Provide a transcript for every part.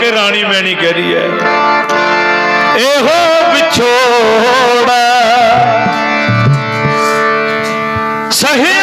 ਕੇ ਰਾਣੀ ਮੈਣੀ ਕਹਿ ਰਹੀ ਹੈ। ਇਹੋ ਵਿਛੋੜਾ। ਸਹੀ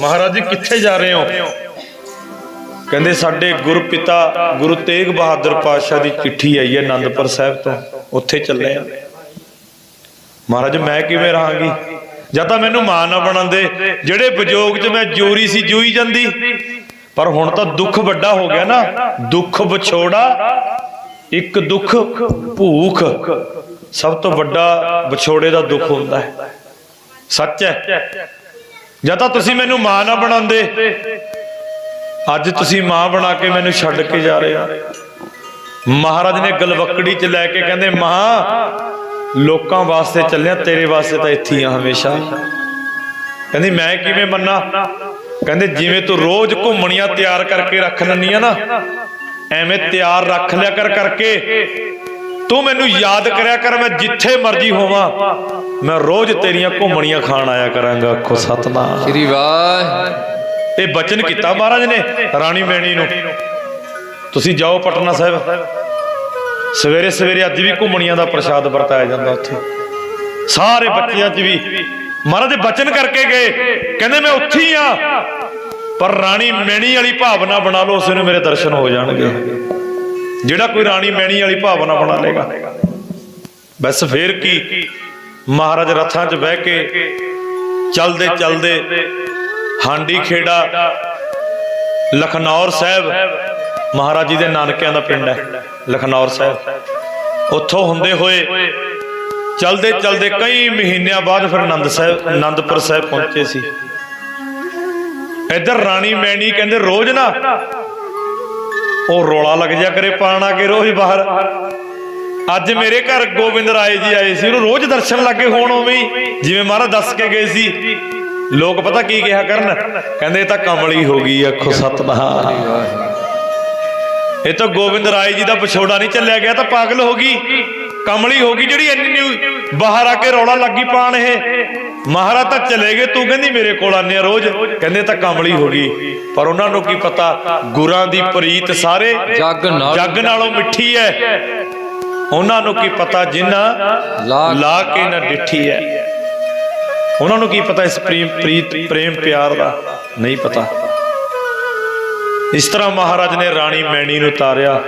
ਮਹਾਰਾਜ ਜੀ ਕਿੱਥੇ ਜਾ ਰਹੇ ਹੋ? ਕਹਿੰਦੇ ਸਾਡੇ ਗੁਰਪਿਤਾ ਗੁਰੂ ਤੇਗ ਬਹਾਦਰ ਪਾਤਸ਼ਾਹ ਦੀ ਚਿੱਠੀ ਆਈ ਹੈ ਆਨੰਦਪੁਰ ਸਾਹਿਬ ਤੋਂ। ਉੱਥੇ ਚੱਲੇ ਆ। ਮਹਾਰਾਜ ਮੈਂ ਕਿਵੇਂ ਰਹਾਂਗੀ? ਜਾਂ ਤਾਂ ਮੈਨੂੰ ਮਾਂ ਨਾ ਬਣਾਉਂਦੇ ਜਿਹੜੇ ਵਿਜੋਗ 'ਚ ਮੈਂ ਜੋਰੀ ਸੀ ਜੂਈ ਜਾਂਦੀ। ਪਰ ਹੁਣ ਤਾਂ ਦੁੱਖ ਵੱਡਾ ਹੋ ਗਿਆ ਨਾ। ਦੁੱਖ ਵਿਛੋੜਾ ਇੱਕ ਦੁੱਖ ਭੂਖ। ਸਭ ਤੋਂ ਵੱਡਾ ਵਿਛੋੜੇ ਦਾ ਦੁੱਖ ਹੁੰਦਾ ਹੈ। ਸੱਚ ਹੈ? ਜਾਂ ਤਾਂ ਤੁਸੀਂ ਮੈਨੂੰ ਮਾਂ ਨਾ ਬਣਾਉਂਦੇ। ਅੱਜ ਤੁਸੀਂ ਮਾਂ ਬਣਾ ਕੇ ਮੈਨੂੰ ਛੱਡ ਕੇ ਜਾ ਰਹੇ ਹੋ। ਮਹਾਰਾਜ ਨੇ ਗਲਵਕੜੀ 'ਚ ਲੈ ਕੇ ਕਹਿੰਦੇ, ਮਾਂ, ਲੋਕਾਂ ਵਾਸਤੇ ਚੱਲਿਆ, ਤੇਰੇ ਵਾਸਤੇ ਤਾਂ ਇੱਥੇ ਆ ਹਮੇਸ਼ਾ। ਕਹਿੰਦੀ, ਮੈਂ ਕਿਵੇਂ ਮੰਨਾਂ? ਕਹਿੰਦੇ, ਜਿਵੇਂ ਤੂੰ ਰੋਜ਼ ਘੁੰਮਣੀਆਂ ਤਿਆਰ ਕਰਕੇ ਰੱਖ ਲੈਂਦੀ ਆ ਨਾ, ਐਵੇਂ ਤਿਆਰ ਰੱਖ ਲਿਆ ਕਰ ਕਰਕੇ। ਤੂੰ ਮੈਨੂੰ ਯਾਦ ਕਰਿਆ ਕਰ, ਮੈਂ ਜਿੱਥੇ ਮਰਜ਼ੀ ਹੋਵਾਂ। ਮੈਂ ਰੋਜ਼ ਤੇਰੀਆਂ ਘੁੰਮਣੀਆਂ ਖਾਣ ਆਇਆ ਕਰਾਂਗਾ ਆਖੋ ਸਤਨਾਮ। ਸ੍ਰੀ ਵਾਹ ਇਹ ਬਚਨ ਕੀਤਾ ਮਹਾਰਾਜ ਨੇ ਰਾਣੀ ਮੈਣੀ ਨੂੰ। ਤੁਸੀਂ ਜਾਓ ਪਟਨਾ ਸਾਹਿਬ। ਸਵੇਰੇ ਸਵੇਰੇ ਅੱਜ ਵੀ ਘੁੰਮਣੀਆਂ ਦਾ ਪ੍ਰਸ਼ਾਦ ਵਰਤਾਇਆ ਜਾਂਦਾ ਉੱਥੇ। ਸਾਰੇ ਬੱਚਿਆਂ 'ਚ ਵੀ। ਮਹਾਰਾਜ ਦੇ ਬਚਨ ਕਰਕੇ ਗਏ। ਕਹਿੰਦੇ ਮੈਂ ਉੱਥੇ ਹੀ ਆ। ਪਰ ਰਾਣੀ ਮੈਣੀ ਵਾਲੀ ਭਾਵਨਾ ਬਣਾ ਲਓ ਉਸ ਨੂੰ ਮੇਰੇ ਦਰਸ਼ਨ ਹੋ ਜਾਣਗੇ। ਜਿਹੜਾ ਕੋਈ ਰਾਣੀ ਮੈਣੀ ਵਾਲੀ ਭਾਵਨਾ ਬਣਾ ਲੇਗਾ ਬਸ ਫੇਰ ਕੀ? ਮਹਾਰਾਜ ਰਥਾਂ 'ਚ ਬਹਿ ਕੇ ਚਲਦੇ ਚਲਦੇ ਹਾਂਡੀ ਖੇੜਾ, ਲਖਨੌਰ ਸਾਹਿਬ, ਮਹਾਰਾਜ ਜੀ ਦੇ ਨਾਨਕਿਆਂ ਦਾ ਪਿੰਡ ਹੈ, ਲਖਨੌਰ ਸਾਹਿਬ। ਉੱਥੋਂ ਹੁੰਦੇ ਹੋਏ ਚਲਦੇ ਚਲਦੇ ਕਈ ਮਹੀਨਿਆਂ ਬਾਅਦ ਫਿਰ ਆਨੰਦ ਸਾਹਿਬ ਆਨੰਦਪੁਰ ਸਾਹਿਬ ਪਹੁੰਚੇ ਸੀ। ਇੱਧਰ ਰਾਣੀ ਮੈਣੀ ਕਹਿੰਦੇ, ਰੋਜ਼ ਨਾ। ਉਹ ਰੋਲਾ ਲੱਗ ਜਾ ਕਰੇ, ਪਾਣਾ ਕਿ ਰੋਜ਼ ਬਾਹਰ। ਅੱਜ ਮੇਰੇ ਘਰ ਗੋਬਿੰਦ ਰਾਏ ਜੀ ਆਏ ਸੀ ਉਹਨੂੰ ਰੋਜ਼ ਦਰਸ਼ਨ ਲੱਗੇ ਹੋਣ ਉਵੇਂ ਜਿਵੇਂ ਮਹਾਰਾਜ ਦੱਸ ਕੇ ਗਏ ਸੀ। ਲੋਕ ਪਤਾ ਕੀ ਕਿਹਾ ਕਰਨ? ਕਹਿੰਦੇ ਤਾਂ ਕਮਲੀ ਹੋ ਗਈ ਅੱਖੋ ਸਤਨਾਮ ਇਹ ਤਾਂ ਗੋਬਿੰਦ ਰਾਏ ਜੀ ਦਾ ਵਿਛੋੜਾ ਨਹੀਂ ਚੱਲਿਆ ਗਿਆ ਤਾਂ ਪਾਗਲ ਹੋ ਗਈ। ਕਮਲੀ ਹੋ ਗਈ ਜਿਹੜੀ ਇੰਨੀ ਬਾਹਰ ਆ ਕੇ ਰੌਲਾ ਲੱਗੀ ਪਾਣ ਇਹ। ਮਹਾਰਾਜ ਤਾਂ ਚਲੇ ਗਏ ਤੂੰ ਕਹਿੰਦੀ ਮੇਰੇ ਕੋਲ ਆਨੇ ਆ ਰੋਜ਼। ਕਹਿੰਦੇ ਤਾਂ ਕਮਲੀ ਹੋ ਗਈ। ਪਰ ਉਹਨਾਂ ਨੂੰ ਕੀ ਪਤਾ ਗੁਰਾਂ ਦੀ ਪ੍ਰੀਤ ਸਾਰੇ ਜੱਗ ਨਾਲ ਜੱਗ ਨਾਲੋਂ ਮਿੱਠੀ ਹੈ। ਉਹਨਾਂ ਨੂੰ ਕੀ ਪਤਾ ਜਿਨ੍ਹਾਂ ਲਾ ਕੇ ਨਾ ਡਿੱਠੀ ਹੈ? ਉਹਨਾਂ ਨੂੰ ਕੀ ਪਤਾ ਇਸ ਪ੍ਰੇਮ ਪ੍ਰੀਤ ਪ੍ਰੇਮ ਪਿਆਰ ਦਾ? ਨਹੀਂ ਪਤਾ। ਇਸ ਤਰ੍ਹਾਂ ਮਹਾਰਾਜ ਨੇ ਰਾਣੀ ਮੈਣੀ ਨੂੰ ਤਾਰਿਆ।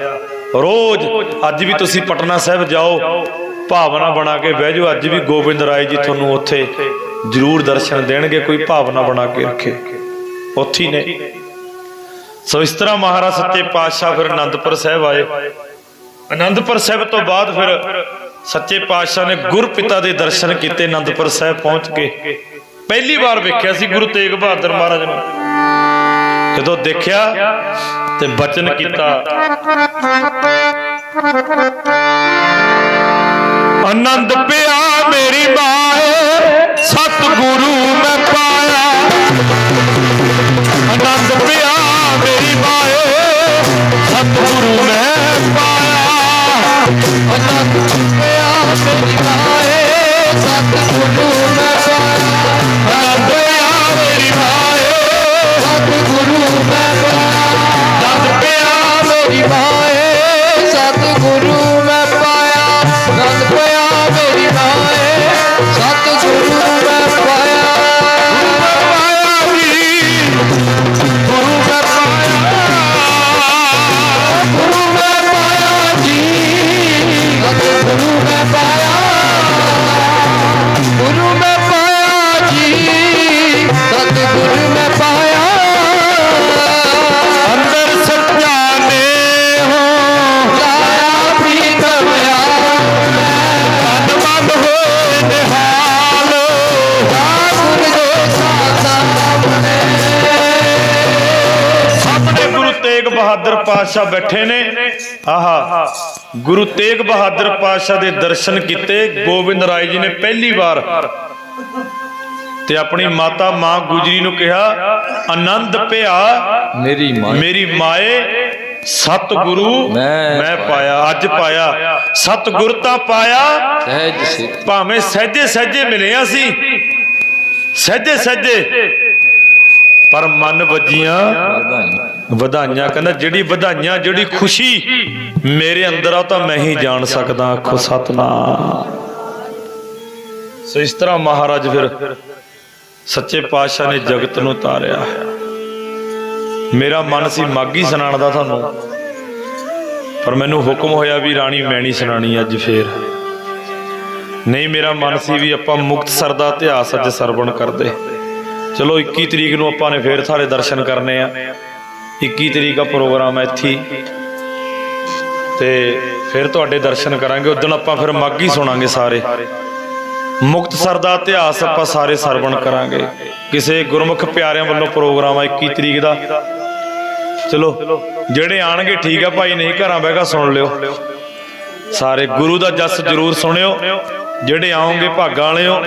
ਰੋਜ਼ ਅੱਜ ਵੀ ਤੁਸੀਂ ਪਟਨਾ ਸਾਹਿਬ ਜਾਓ ਭਾਵਨਾ ਬਣਾ ਕੇ ਬਹਿ ਜਾਓ। ਅੱਜ ਵੀ ਗੋਬਿੰਦ ਰਾਏ ਜੀ ਤੁਹਾਨੂੰ ਉੱਥੇ ਜ਼ਰੂਰ ਦਰਸ਼ਨ ਦੇਣਗੇ ਕੋਈ ਭਾਵਨਾ ਬਣਾ ਕੇ ਰੱਖੇ। ਉੱਥੇ ਨੇ। ਸੋ ਇਸ ਤਰ੍ਹਾਂ ਮਹਾਰਾਜ ਸੱਚੇ ਪਾਤਸ਼ਾਹ ਫਿਰ ਆਨੰਦਪੁਰ ਸਾਹਿਬ ਆਏ। ਅਨੰਦਪੁਰ ਸਾਹਿਬ ਤੋਂ ਬਾਅਦ ਫਿਰ ਸੱਚੇ ਪਾਤਸ਼ਾਹ ਨੇ ਗੁਰਪਿਤਾ ਦੇ ਦਰਸ਼ਨ ਕੀਤੇ, ਅਨੰਦਪੁਰ ਸਾਹਿਬ ਪਹੁੰਚ ਕੇ ਪਹਿਲੀ ਵਾਰ ਵੇਖਿਆ ਸੀ ਗੁਰੂ ਤੇਗ ਬਹਾਦਰ ਮਹਾਰਾਜ ਨੂੰ। ਜਦੋਂ ਦੇਖਿਆ ਤੇ ਬਚਨ ਕੀਤਾ। ਆਨੰਦ ਪਿਆ ਮੇਰੀ ਮਾਏ, ਸਤਿਗੁਰੂ ਮੈਂ ਪਾਇਆ। ਆਨੰਦ ਪਿਆ ਮੇਰੀ ਮਾਏ, ਸਤਿਗੁਰੂ ਮੈਂ ਪਾਇਆ। ਆਨੰਦ ਪਿਆ ਮੇਰੀ ਮਾਏ ਸਤਿਗੁਰੂ ਮੈਂ ਪਾਇਆ ਪਾਤਸ਼ਾਹ ਬੈਠੇ ਨੇ। ਆਹਾ ਗੁਰੂ ਤੇਗ ਬਹਾਦਰ ਪਾਤਸ਼ਾਹ ਦੇ ਦਰਸ਼ਨ ਕੀਤੇ। ਗੋਬਿੰਦ ਰਾਏ ਜੀ ਨੇ ਪਹਿਲੀ ਵਾਰ ਤੇ ਆਪਣੀ ਮਾਤਾ ਮਾਂ ਗੁਜਰੀ ਨੂੰ ਕਿਹਾ ਆਨੰਦ ਪਿਆ ਮੇਰੀ ਮਾਂ। ਮੇਰੀ ਮਾਏ ਸਤਿਗੁਰੂ ਮੈਂ ਮੈਂ ਪਾਇਆ। ਅੱਜ ਪਾਇਆ। ਸਤਿਗੁਰ ਤਾਂ ਪਾਇਆ। ਸਹਿਜ ਸੇ। ਭਾਵੇਂ ਸਹਜੇ ਸਹਜੇ ਮਿਲਿਆ ਸੀ। ਸਹਜੇ ਸਹਜੇ। ਪਰ ਮਨ ਵੱਜੀਆਂ ਵਧਾਈਆਂ, ਕਹਿੰਦਾ ਜਿਹੜੀ ਵਧਾਈਆਂ, ਜਿਹੜੀ ਖੁਸ਼ੀ ਮੇਰੇ ਅੰਦਰ ਆ ਤਾਂ ਮੈਂ ਹੀ ਜਾਣ ਸਕਦਾ, ਆਖੋ ਸਤਨਾਮ। ਸੋ ਇਸ ਤਰ੍ਹਾਂ ਮਹਾਰਾਜ ਫਿਰ ਸੱਚੇ ਪਾਤਸ਼ਾਹ ਨੇ ਜਗਤ ਨੂੰ ਤਾਰਿਆ। ਮੇਰਾ ਮਨ ਸੀ ਮਾਗੀ ਸੁਣਾਉਣ ਦਾ ਤੁਹਾਨੂੰ, ਪਰ ਮੈਨੂੰ ਹੁਕਮ ਹੋਇਆ ਵੀ ਰਾਣੀ ਮੈਂ ਨਹੀਂ ਸੁਣਾਣੀ ਅੱਜ ਫੇਰ। ਨਹੀਂ, ਮੇਰਾ ਮਨ ਸੀ ਵੀ ਆਪਾਂ ਮੁਕਤਸਰ ਦਾ ਇਤਿਹਾਸ ਅੱਜ ਸਰਵਣ ਕਰਦੇ। ਚਲੋ 21 ਤਰੀਕ ਨੂੰ ਆਪਾਂ ਨੇ ਫੇਰ ਸਾਰੇ ਦਰਸ਼ਨ ਕਰਨੇ ਆ। 21 ਤਰੀਕ ਦਾ ਪ੍ਰੋਗਰਾਮ ਹੈ। ਇੱਥੇ ਤੇ ਫਿਰ ਤੁਹਾਡੇ ਦਰਸ਼ਨ ਕਰਾਂਗੇ। ਉਦੋਂ ਆਪਾਂ ਫਿਰ ਮਾਗੀ ਸੁਣਾਂਗੇ ਸਾਰੇ। ਮੁਕਤਸਰ ਦਾ ਇਤਿਹਾਸ ਆਪਾਂ ਸਾਰੇ ਸਰਵਣ ਕਰਾਂਗੇ। ਕਿਸੇ ਗੁਰਮੁਖ ਪਿਆਰਿਆਂ ਵੱਲੋਂ ਪ੍ਰੋਗਰਾਮ ਆ 21 ਤਰੀਕ ਦਾ। ਚਲੋ, ਜਿਹੜੇ ਆਣਗੇ, ਠੀਕ ਆ ਭਾਈ, ਨਹੀਂ ਘਰਾਂ ਬਹਿ ਕੇ ਸੁਣ ਲਿਓ। ਸਾਰੇ ਗੁਰੂ ਦਾ ਜਸ ਜ਼ਰੂਰ ਸੁਣਿਓ। ਜਿਹੜੇ ਆਉਂਗੇ, ਭਾਗਾਂ ਵਾਲਿਓ,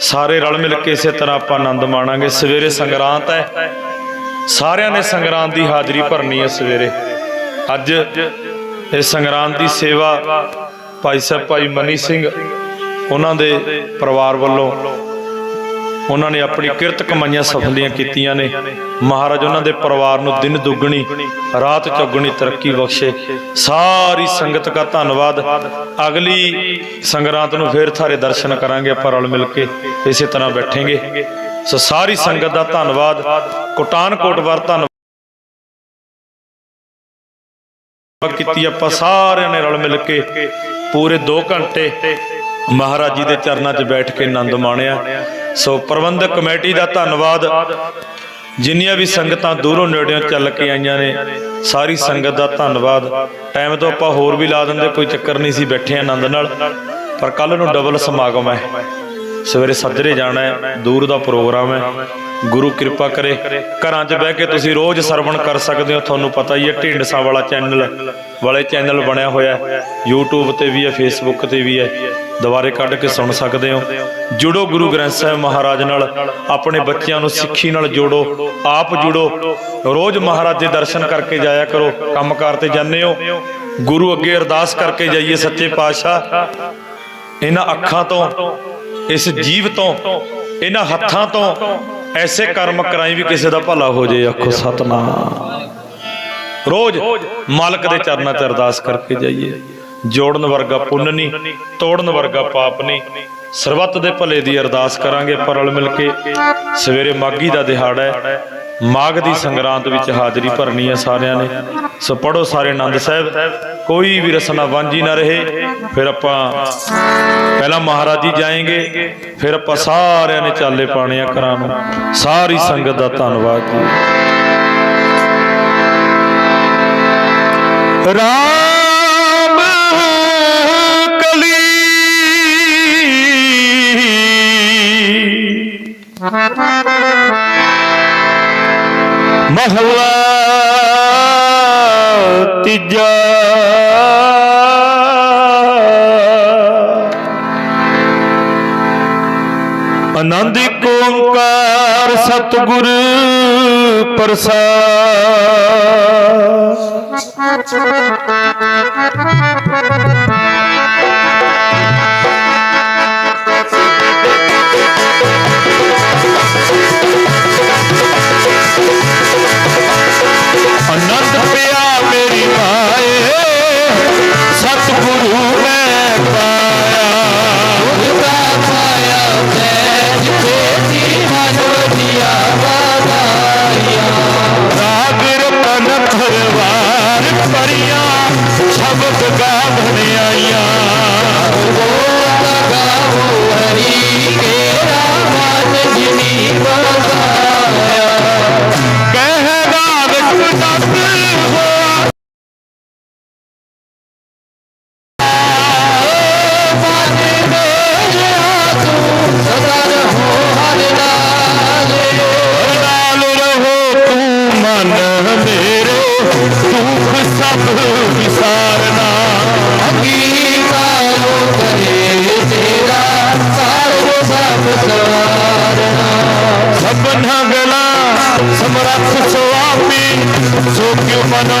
ਸਾਰੇ ਰਲ ਮਿਲ ਕੇ ਇਸੇ ਤਰ੍ਹਾਂ ਆਪਾਂ ਆਨੰਦ ਮਾਣਾਂਗੇ। ਸਵੇਰੇ ਸੰਗਰਾਂਦ ਹੈ। ਸਾਰਿਆਂ ਨੇ ਸੰਗਰਾਂਦ ਦੀ ਹਾਜ਼ਰੀ ਭਰਨੀ ਹੈ ਸਵੇਰੇ। ਅੱਜ ਇਹ ਸੰਗਰਾਂਦ ਦੀ ਸੇਵਾ ਭਾਈ ਸਾਹਿਬ ਭਾਈ ਮਨੀ ਸਿੰਘ ਉਹਨਾਂ ਦੇ ਪਰਿਵਾਰ ਵੱਲੋਂ ਉਹਨਾਂ ਨੇ ਆਪਣੀ ਕਿਰਤ ਕਮਾਈਆਂ ਸਫਲੀਆਂ ਕੀਤੀਆਂ ਨੇ। ਮਹਾਰਾਜ ਉਹਨਾਂ ਦੇ ਪਰਿਵਾਰ ਨੂੰ ਦਿਨ ਦੁੱਗਣੀ, ਰਾਤ ਚੌਗਣੀ ਤਰੱਕੀ ਬਖਸ਼ੇ। ਸਾਰੀ ਸੰਗਤ ਦਾ ਧੰਨਵਾਦ। ਅਗਲੀ ਸੰਗਰਾਂਦ ਨੂੰ ਫੇਰ ਥਾਰੇ ਦਰਸ਼ਨ ਕਰਾਂਗੇ ਆਪਾਂ ਰਲ ਮਿਲ ਕੇ। ਇਸੇ ਤਰ੍ਹਾਂ ਬੈਠेंगे ਸੋ ਸਾਰੀ ਸੰਗਤ ਦਾ ਧੰਨਵਾਦ। ਕੋਟਾਨ ਕੋਟਵਰ ਧੰਨਵਾਦ। ਕੀਤੀ ਆਪਾਂ ਸਾਰਿਆਂ ਨੇ ਰਲ ਮਿਲ ਕੇ ਪੂਰੇ 2 ਘੰਟੇ ਮਹਾਰਾਜ ਜੀ ਦੇ ਚਰਨਾਂ 'ਚ ਬੈਠ ਕੇ ਆਨੰਦ ਮਾਣਿਆ। ਸੋ ਪ੍ਰਬੰਧਕ ਕਮੇਟੀ ਦਾ ਧੰਨਵਾਦ। ਜਿੰਨੀਆਂ ਵੀ ਸੰਗਤਾਂ ਦੂਰੋਂ ਨੇੜਿਓਂ ਚੱਲ ਕੇ ਆਈਆਂ ਨੇ, ਸਾਰੀ ਸੰਗਤ ਦਾ ਧੰਨਵਾਦ। ਟਾਈਮ ਤੋਂ ਆਪਾਂ ਹੋਰ ਵੀ ਲਾ ਦਿੰਦੇ, ਕੋਈ ਚੱਕਰ ਨਹੀਂ ਸੀ ਬੈਠੇ ਆਨੰਦ ਨਾਲ। ਪਰ ਕੱਲ ਨੂੰ ਡਬਲ ਸਮਾਗਮ ਹੈ। ਸਵੇਰੇ ਸੱਜਰੇ ਜਾਣਾ ਹੈ, ਦੂਰ ਦਾ ਪ੍ਰੋਗਰਾਮ ਹੈ। ਗੁਰੂ ਕਿਰਪਾ ਕਰੇ। ਘਰਾਂ 'ਚ ਬਹਿ ਕੇ ਤੁਸੀਂ ਰੋਜ਼ ਸਰਵਣ ਕਰ ਸਕਦੇ ਹੋ। ਤੁਹਾਨੂੰ ਪਤਾ ਹੀ ਹੈ, ਢਿੰਡਸਾ ਵਾਲਾ ਚੈਨਲ, ਵਾਲੇ ਚੈਨਲ ਬਣਿਆ ਹੋਇਆ ਹੈ। YouTube ਤੇ ਵੀ ਹੈ, Facebook ਤੇ ਵੀ ਹੈ। ਦੁਬਾਰੇ ਕੱਢ ਕੇ ਸੁਣ ਸਕਦੇ ਹੋ। ਜੁੜੋ ਗੁਰੂ ਗ੍ਰੰਥ ਸਾਹਿਬ ਮਹਾਰਾਜ ਨਾਲ। ਆਪਣੇ ਬੱਚਿਆਂ ਨੂੰ ਸਿੱਖੀ ਨਾਲ ਜੋੜੋ। ਆਪ ਜੁੜੋ। ਰੋਜ਼ ਮਹਾਰਾਜ ਦੇ ਦਰਸ਼ਨ ਕਰਕੇ ਜਾਇਆ ਕਰੋ। ਕੰਮਕਾਰ ਤੇ ਜਾਂਦੇ ਹੋ। ਗੁਰੂ ਅੱਗੇ ਅਰਦਾਸ ਕਰਕੇ ਜਾਈਏ ਸੱਚੇ ਪਾਤਸ਼ਾਹ। ਇਹਨਾਂ ਅੱਖਾਂ ਤੋਂ, ਇਸ ਜੀਵ ਤੋਂ, ਇਹਨਾਂ ਹੱਥਾਂ ਤੋਂ ਐਸੇ ਕਰਮ ਕਰਾਈ ਵੀ ਕਿਸੇ ਦਾ ਭਲਾ ਹੋ ਜੇ ਆਖੋ ਸਤਨਾਮ। ਰੋਜ਼ ਮਾਲਕ ਦੇ ਚਰਨਾਂ 'ਚ ਅਰਦਾਸ ਕਰਕੇ ਜਾਈਏ। ਜੋੜਨ ਵਰਗਾ ਪੁੰਨ ਨਹੀਂ ਤੋੜਨ ਵਰਗਾ ਪਾਪ ਨਹੀਂ। ਸਰਬੱਤ ਦੇ ਭਲੇ ਦੀ ਅਰਦਾਸ ਕਰਾਂਗੇ ਪਰ ਰਲ ਮਿਲ ਕੇ। ਸਵੇਰੇ ਮਾਗੀ ਦਾ ਦਿਹਾੜਾ ਹੈ। ਮਾਘ ਦੀ ਸੰਗਰਾਂਦ ਵਿੱਚ ਹਾਜ਼ਰੀ ਭਰਨੀ ਹੈ ਸਾਰਿਆਂ ਨੇ। ਸੋ ਪੜੋ ਸਾਰੇ ਆਨੰਦ ਸਾਹਿਬ। ਕੋਈ ਵੀ ਰਸਨਾ ਵਾਂਝੀ ਨਾ ਰਹੇ, ਫਿਰ ਆਪਾਂ ਪਹਿਲਾਂ ਮਹਾਰਾਜ ਜੀ ਜਾਏंगे ਫਿਰ ਆਪਾਂ ਸਾਰਿਆਂ ਨੇ ਚਾਲੇ ਪਾਣੇ ਆ ਘਰਾਂ ਨੂੰ। ਸਾਰੀ ਸੰਗਤ ਦਾ ਧੰਨਵਾਦ ਜੀ। ਰਾਮ ਕਲੀ। ਤੀਜਾ ਆਨੰਦ ਇੱਕ ਓੰਕਾਰ ਸਤਿਗੁਰ ਪ੍ਰਸਾਦ। ਸੁਆਮੀ ਸੋ ਕਿਉ ਮਨੋ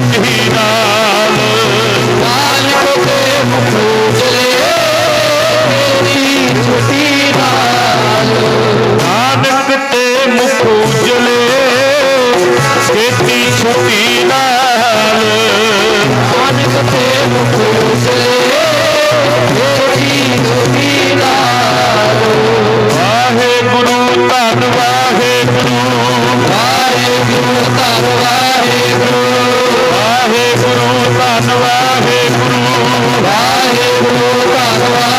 to hear. Bhagavan